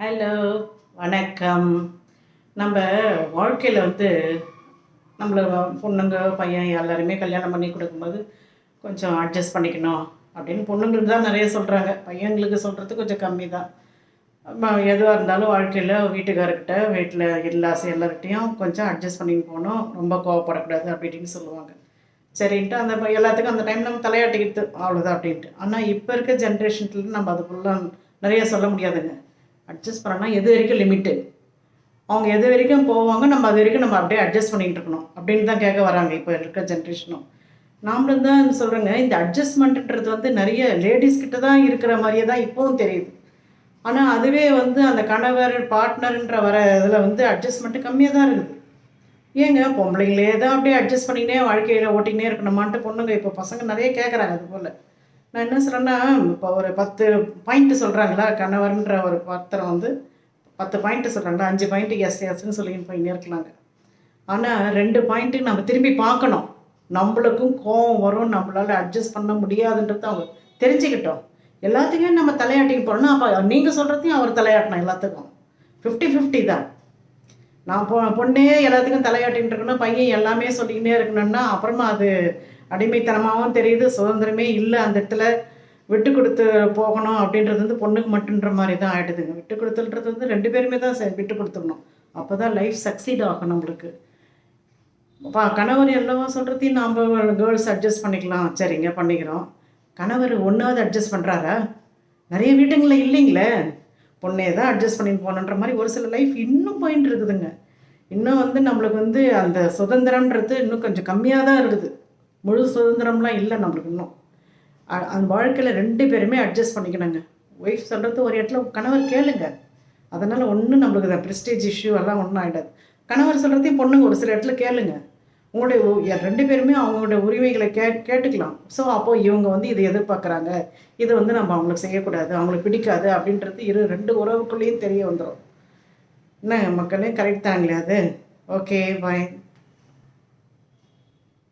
Hello வணக்கம். நம்ம வாழ்க்கையில் வந்து நம்மள பொண்ணுங்க பையன் எல்லாருமே கல்யாணம் பண்ணி கொடுக்கும்போது கொஞ்சம் அட்ஜஸ்ட் பண்ணிக்கணும் அப்படின்னு பொண்ணுங்களுக்கு தான் நிறைய சொல்கிறாங்க பையங்களுக்கு சொல்கிறது கொஞ்சம் கம்மி தான் எதுவாக இருந்தாலும் வாழ்க்கையில் வீட்டுக்காரர்கிட்ட வீட்டில் இல்லாஸ் எல்லார்கிட்டையும் கொஞ்சம் அட்ஜஸ்ட் பண்ணின்னு போகணும். ரொம்ப கோவப்படக்கூடாது அப்படின்னு சொல்லுவாங்க. சரின்ட்டு அந்த ப- எல்லாத்துக்கும் அந்த டைம் நம்ம தலையாட்டிக்கிட்டு அவ்வளோதான் அப்படின்ட்டு. ஆனால் இப்போ இருக்க ஜென்ரேஷன்ல நம்ம அதுக்குள்ள நிறைய சொல்ல முடியாதுங்க. அட்ஜஸ்ட் பண்ணனா எது வரைக்கும் லிமிட்டு அவங்க எது வரைக்கும் போவாங்க நம்ம அது வரைக்கும் நம்ம அப்படியே அட்ஜஸ்ட் பண்ணிகிட்டு இருக்கணும். அப்படின்னு தான் கேட்க வராங்க இப்போ இருக்க ஜென்ரேஷனும் நாமளும் தான் சொல்கிறேங்க இந்த அட்ஜஸ்ட்மெண்ட்ன்றது வந்து நிறைய லேடிஸ்கிட்ட தான் இருக்கிற மாதிரியே தான் இப்போவும் தெரியுது. ஆனால் அதுவே வந்து அந்த கணவர் பார்ட்னர்ன்ற வர இதில் வந்து அட்ஜஸ்ட்மெண்ட்டு கம்மியாக தான் இருக்குது. ஏங்க பொம்பளைங்களே தான் அப்படியே அட்ஜஸ்ட் பண்ணினே வாழ்க்கையில் ஓட்டிகிட்டே இருக்கணுமான்ட்டு பொண்ணுங்க இப்போ பசங்க நிறைய கேட்குறாங்க அது போல். நான் என்ன சொல்கிறேன்னா இப்போ ஒரு பத்து பாயிண்ட்டு சொல்கிறாங்களா கணவர்ன்ற ஒரு பத்திரம் வந்து பத்து பாயிண்ட்டு சொல்கிறாங்களா அஞ்சு பாயிண்ட்டு எஸ் எஸ்ன்னு சொல்லின்னு போயின்னே இருக்கலாங்க ஆனால் ரெண்டு பாயிண்ட்டு நம்ம திரும்பி பார்க்கணும். நம்மளுக்கும் கோவம் வரும் நம்மளால் அட்ஜஸ்ட் பண்ண முடியாதுன்றது அவங்க தெரிஞ்சுக்கிட்டோம். எல்லாத்துக்குமே நம்ம தலையாட்டிக்கு போகிறோம்னா அப்போ நீங்கள் சொல்கிறதையும் அவர் தலையாட்டணும் எல்லாத்துக்கும். ஃபிஃப்டி ஃபிஃப்டி தான். நான் பொ பொண்ணே எல்லாத்துக்கும் தலையாட்டின்னு இருக்கணும் பையன் எல்லாமே சொல்லிக்கிட்டே இருக்கணும்னா அப்புறமா அது அடிமைத்தனமாகவும் தெரியுது சுதந்திரமே இல்லை அந்த இடத்துல விட்டு கொடுத்து போகணும் அப்படின்றது வந்து பொண்ணுக்கு மட்டுன்ற மாதிரி தான் ஆகிடுதுங்க விட்டு கொடுத்துன்றது வந்து ரெண்டு பேருமே தான் விட்டு கொடுத்துடணும். அப்போ தான் லைஃப் சக்சீட் ஆகும் நம்மளுக்கு. அப்பா கணவர் எல்லாமே சொல்கிறதையும் நாம் கேர்ள்ஸ் அட்ஜஸ்ட் பண்ணிக்கலாம். சரிங்க பண்ணிக்கிறோம். கணவர் ஒன்றாவது அட்ஜஸ்ட் பண்ணுறாரா நிறைய வீட்டுங்களில் இல்லைங்களே? பொண்ணே தான் அட்ஜஸ்ட் பண்ணிட்டு போகணுன்ற மாதிரி ஒரு சில லைஃப் இன்னும் போயிட்டு இருக்குதுங்க. இன்னும் வந்து நம்மளுக்கு வந்து அந்த சுதந்திரம்ன்றது இன்னும் கொஞ்சம் கம்மியாக தான் இருக்குது. முழு சுதந்திரம்லாம் இல்லை நம்மளுக்கு இன்னும். அ- அந்த வாழ்க்கையில் ரெண்டு பேருமே அட்ஜஸ்ட் பண்ணிக்கணுங்க. ஒய்ஃப் சொல்கிறது ஒரு இடத்துல கணவர் கேளுங்க. அதனால் ஒன்றும் நம்மளுக்கு ப்ரெஸ்டேஜ் இஷ்யூ எல்லாம் ஒன்றும் ஆகிடாது கணவர் சொல்கிறதையும் பொண்ணுங்க ஒரு சில இடத்துல கேளுங்க. உங்களுடைய ரெண்டு பேருமே அவங்களுடைய உரிமைகளை கே கேட்டுக்கலாம். ஸோ அப்போது இவங்க வந்து இதை எதிர்பார்க்குறாங்க. இதை வந்து நம்ம அவங்களுக்கு செய்யக்கூடாது. அவங்களுக்கு பிடிக்காது அப்படின்றது இரு ரெண்டு உறவுக்குள்ளேயும் தெரிய வந்துடும் என்ன மக்களே கரெக்ட் தாங்களே அது? Okay bye